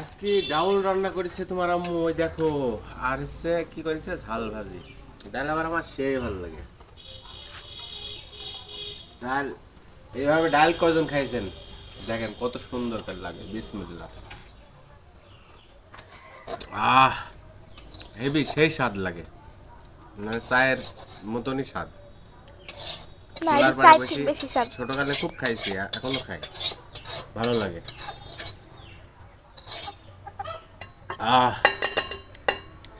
আজকে ডাউল রান্না করেছে তোমার আম্মু ওই দেখো আর হচ্ছে কি করেছে? ঝাল ভাজি। ডাল আবার আমার সেই ভালো লাগে। ডাল এইভাবে ডাল কজন খাইছেন? দেখেন কত সুন্দর করে লাগে বিসমিল্লাহ। আহ হেভি সেই স্বাদ লাগে। মানে চায়ের মতনই স্বাদ। ছোটকালে খুব খাইছি এখনও খাই। ভালো লাগে। আহ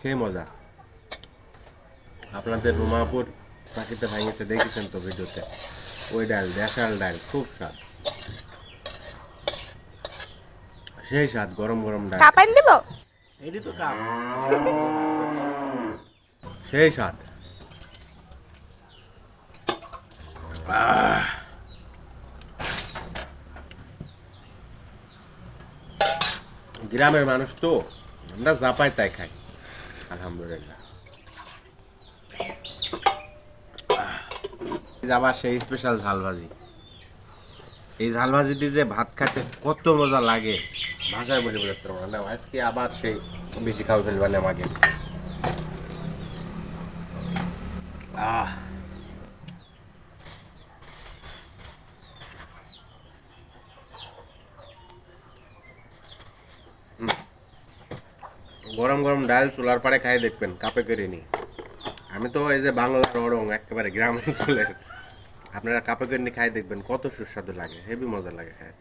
সেই মজা। আপনাদের রুমাপুর পাখিতে ভাঙিয়েছে দেখেছেন তো ভিডিওতে? ওই ডাল দেশাল ডাল খুব স্বাদ। সেই স্বাদ গরম গরম ডাল। কাপাইন দিব? এটি তো কাপ। সেই স্বাদ। আহ। গ্রামের মানুষ তো। আমরা যা পাই তাই খাই। আলহামদুলিল্লাহ। আবার সেই স্পেশাল ঝাল ভাজি এই ঝাল ভাজিটি যে ভাত খাতে কত মজা লাগে, ভাষায় বলে বোঝাতে পারব না আজকে আবার সেই বেশি খাওয়া ফেলবেন আমাকে। আহ। গরম গরম ডাল চুলার পাড়ে খাই দেখবেন, কাপে করে নি আমি তো এই যে বাংলার অরং একেবারে গ্রাম অঞ্চলের আপনারা কাপে করে নি খাই দেখবেন, কত সুস্বাদু লাগে, হেভি মজা লাগে খায়